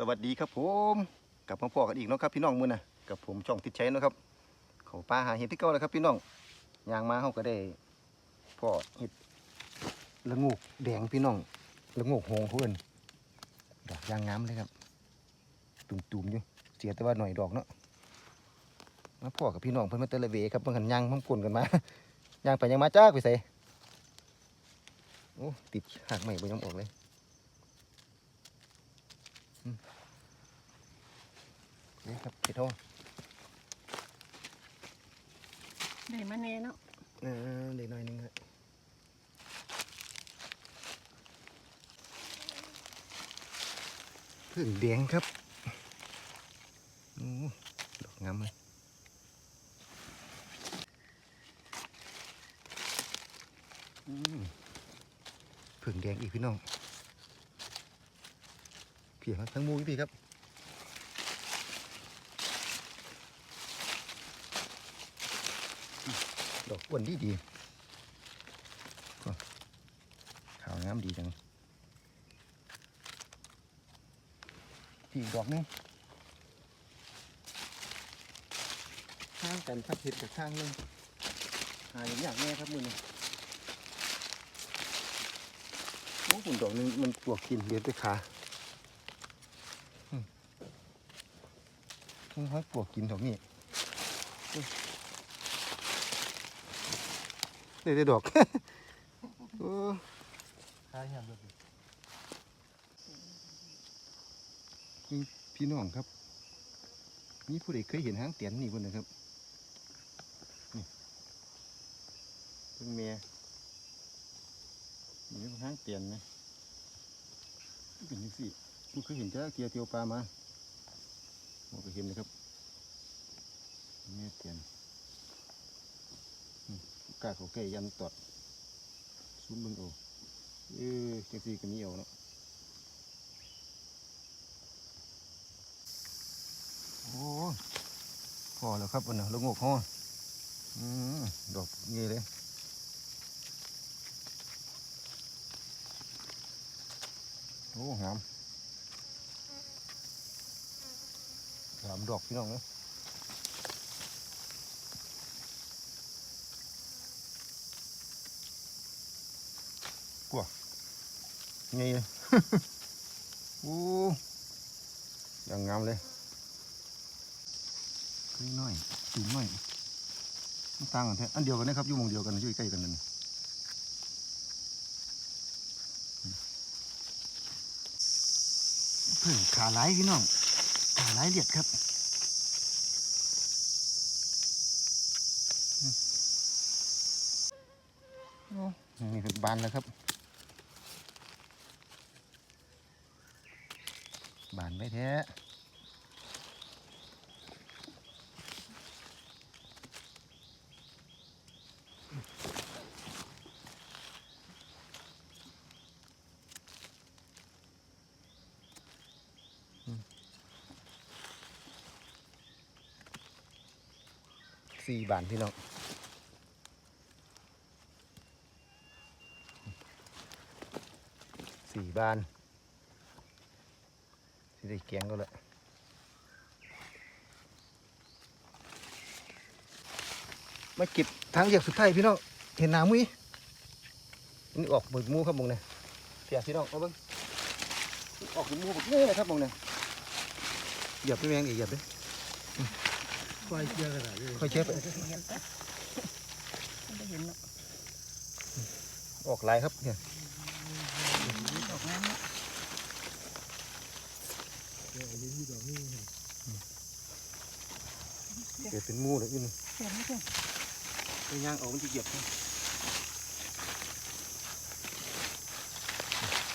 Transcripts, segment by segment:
สวัสดีครับผมกลับมาพ่อกันอีกเนาะครับพี่น้องมือนะกับผมช่องติดใช้นะครับเขาปลาหาเห็ดที่เก่าแล้วครับพี่น้องยางมาเขาก็ได้พ่อเห็ดละงูกแดงพี่น้องละงูกหงเพื่อนดอกยางงามเลยครับ ตุ่มๆอยู่เสียแต่ว่าหน่อยดอกเนาะมาพ่อกับพี่น้องเพิ่นมาเตลเวครับเพิ่นหันยางพังกลนกันมายางไปยางมาจ้าไปใส่โอ้ติดหักใหม่ไปยังออกเลย นี่ครับเห็ดทองได้มาแน่เนาะเออเล็กน้อยหนึงครับพึ่งแดงครับโอ้ดอกงามเลยอืมพึ่งแดงอีกพี่น้อง เพียงทั้งหมูพี่ครับดอกอ้วนดีดีโอ้ขาวงามดีจังพี่อีกดอกหนึงข้างกันครับเห็ดกับข้างหนึงหาอย่างยากแน่ครับมือนี้โอ้หุ่นดอกหนึงมันปวกกินเดี๋ยวไปขาอืม ต้องห้ปวกกินดอกนี้นี่ได้ดอกโอ้ขายยามเบิดนี่พี่น้องครับนี่ผู้ใดเคยเห็นหางเตียนนี่คนนะครับนี่เป็นเมียนี่เป็นหางเตียนไหมเป็นยังสิมันเคยเห็นจ้าเกียร์เตียวปลามา โมก็เห็นนะครับเมียเตียนกล้าเขาใกล้ยันตอดซุ้มบึงโอเออจังสีก็มีเอาเนาะโอ้พอแล้วครับอันน่ะลูกงกห่ออืมดอกเงี้ยเลยโอ้งาม งามดอกพี่น้องเนะกว่าเงี้ยโอ้ยังงามเลยขึ้นน้อยสูงน้อยมันต่างกันแท้อันเดียวกันนะครับอยู่มองเดียวกันอยู่ใกล้กันนั่นเพิ่งขาหลพี่น้อง หลายเลียดครับนี่คือบานแล้วครับ บานไม่แท้ สี่บานพี่น้องสี่บานสิได้แกงก็เลยมาเก็บทางเหยียบสุดท้ายพี่น้องเห็นน้ำมุ้ยนี่ออกหมดมูครับมงเนี่ยเปียกพี่น้องเอาเบิ้งออกหมดมูหมดเงี้เลยครับมงเนี่ยหยียบไปแมงอีกหยียบเลย ไฟเกียร์กระดาษเลยค่อยเช็ดไปเห็นปะไม่ได้เห็นเนาะออกลายครับเนี่ยดอกน้ำเนาะเดี๋ยวอันนี้มีดอกนี่เกิดเป็นหมูเลยอื่นเห็นไหมเพื่อนไปย่างออกมันจะเหยียบครับ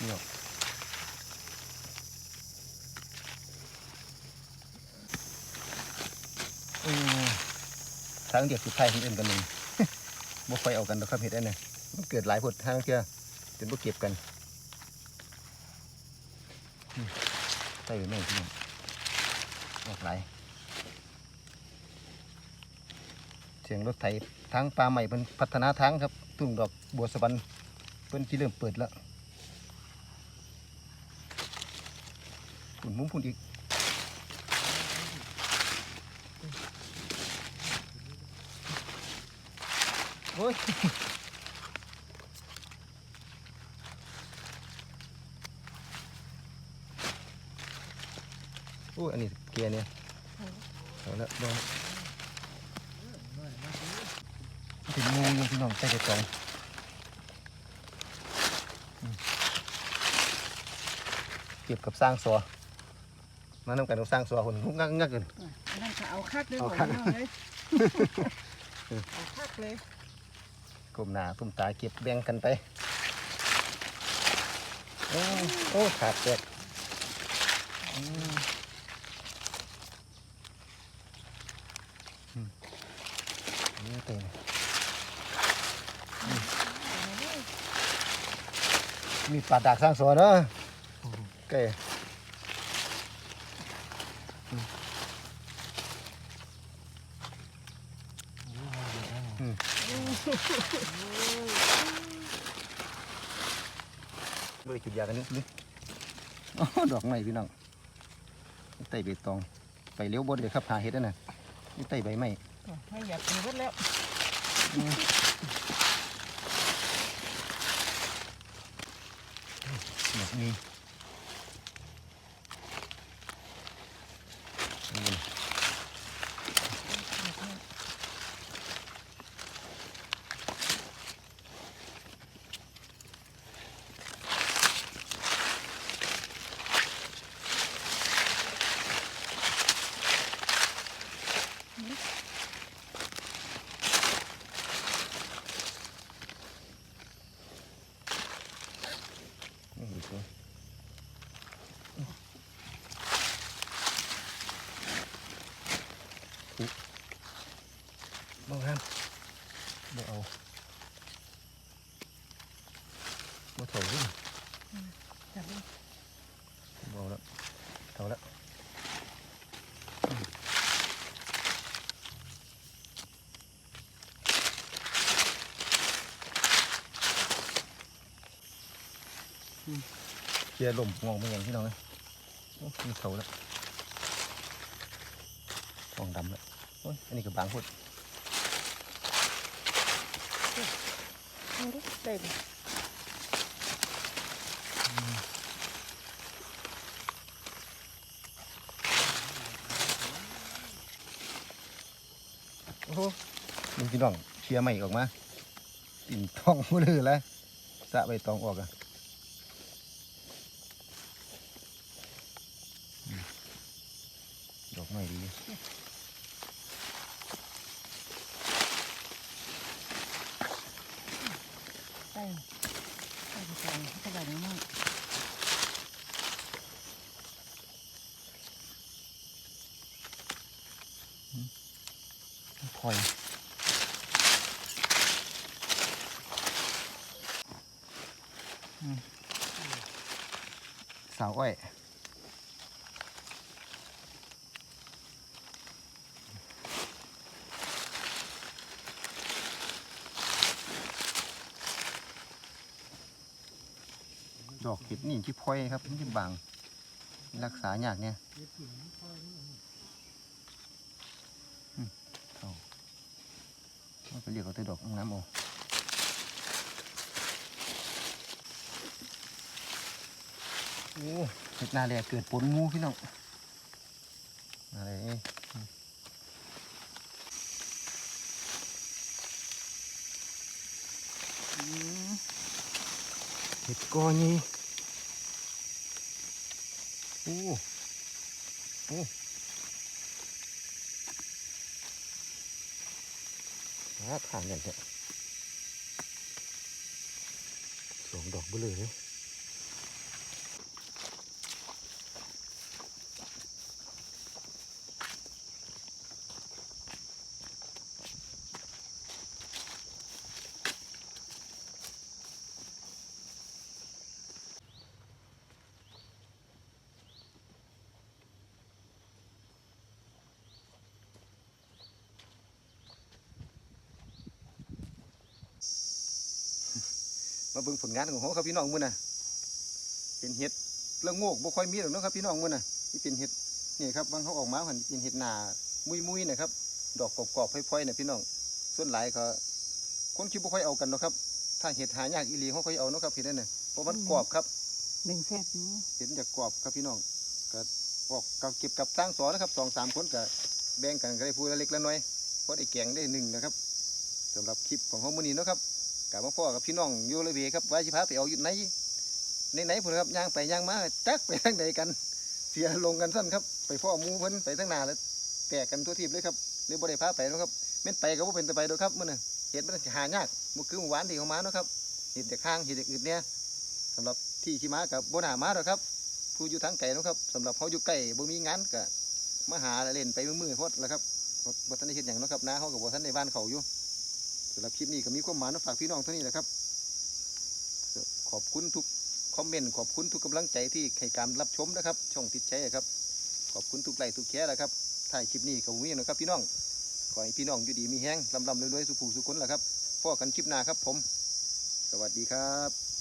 นี่ออกอืม ทางเดียบสุดท้ายคนอื่นกันหนึ่งบ่ไฟเอากันดอกครับเห็ดได้เนี่ยมันเกิดหลายผลทางเทื่อจนบ่เก็บกันใส่ไปแม่งพี่น้องออกหลายสียงรถไถทางปลาใหม่เพิ่นพัฒนาทางครับทุ่งดอกบัวสวรรค์เพิ่นที่เริ่มเปิดแล้วปุ่นมุ้งปุ่นอีก โอ้ยโอ้ยอันนี้เกียร์เนี่ยเอาละลองถึงงูยังพี่น้องใส่กระจองอืมเก็บกับสร้างสัวมานำกันกับสร้างสัวคนงุกงักงักกันอะอันนั่นก็เอาคักเลยเอาบอกคักน้องเลยเอาคักเลย กลุ่มหนาทุ่มตาเก็บแบ่งกันไป โอ้โอ้ขาดแตกอืมอืมอันนี่เต็มมีปลาดากสร้างสวนเนอะไก่ ด้วยจุดยากันนิดนึงอ๋อดอกไม้พี่น้องไต่ใบตอง ไปเลี้ยวบดเลยครับหาเห็ดนั่นน่ะนี่ไต่ใบไม้อะไม่อยากกินรถแล้วดอกนี้นี่ นี่ดูสิบ้างครับบ่เอาบ่เถ่าเลย จับเลย บ่เอาแล้วเถ่าแล้วเค ลียร์ลมงองไปอย่างที่น้องเลยโอ้มีเถ่าแล้วทองดำแล้วโอ้ยอันนี้ก็บางพุดเอาดิได้ดิโอ้โหมึงพี่น้องเชียร์ใหม่ออกมาติ่งทองมือเลยแล้วสะใบตองออกอะอืม ดอกไม้ดีได้ได้ไปก่อนเท่าไหร่นี่มั่งพอยอืมสาวอ้อย ดอกเห็ดนี่ที่พลอยครับที่บางรักษาอยากเนี่ยมันไปเรียกเอาแต่ดอกน้ำเอโอ้เห็ดนาแลเกิดปนหมูพี่น้องอ้ยอืมเห็ดกอนี่ โอ้โอ้หาทานอย่างเนี้ยสองดอกเบลอเลย มาเบิ่งผลงานของเขาครับพี่น้องมื้อน่ะเป็นเห็ดละโงกบ่ค่อยมีหรอกเนาะครับพี่น้องมื้อน่ะนี่เป็นเห็ดนี่ครับบางเขาออกมาหันเป็นเห็ดหนามุยๆนะครับ ดอกกรอบๆพลอยๆน่ะพี่น้อง ส่วนหลายก็คนคิดบ่ค่อยเอากันเนาะครับ ถ้าเห็ดหายากอีหลีเขาค่อยเอาเนาะครับเห็ดนั่นน่ะเพราะมันกรอบครับหนึ่งแซ่บอยู่เห็นจากกรอบครับพี่น้องก็ออกกับเก็บกับตั้งสอนนะครับสองสามคนก็แบ่งกันก็ได้พูดละเล็กละน้อยเพราะได้แกงได้หนึ่งนะครับสำหรับคลิปของเขามื้อนี้เนาะครับ กับมาพ่อกับพี่น้องอยู่เลยเวครับว่าสิพาไปเอาอยู่ไหนในไหนพุ่นครับย่างไปย่างมาจักไปทางใดกัน เสียลงกันสั้นครับ ไปพ่อมูเพิ่นไปทั้งนาแล้วแตกกันทั่วทีบเลยครับเลยบ่ได้พาไปเนะครับแม่นไปก็บ่เป็นแต่ไปดอกครับมื้อน่ะเห็ดมันหายากบ่คือเมื่อวานที่เขามาเนาะครับเห็ดจากข้างเห็ดจากอื่นเนี่ยสำหรับที่ที่มากับบ่น่ามาดอกครับ ผู้อยู่ทางไกลนะครับสำหรับเขาอยู่ใกล้บ่มีงานก็มาหาเล่นไปมือๆพอดแล้วครับบ่ทันได้เฮ็ดหยังเนาะครับนาเขาก็บ่ทันได้บ้านเขาอยู่ สำหรับคลิปนี้ก็มีความหมายมาฝากพี่น้องเท่านี้แหละครับ ขอบคุณทุกคอมเมนต์ขอบคุณทุกกำลังใจที่ให้การรับชมนะครับ ช่องติดใจนะครับ ขอบคุณทุกไลค์ทุกแชร์นะครับถ่ายคลิปนี้กับมีหยังนะครับ พี่น้อง ขอให้พี่น้องอยู่ดีมีแห้งลำลำรวยๆสุขูสุขคนแหละครับพ่อกันคลิปหน้าครับผม สวัสดีครับ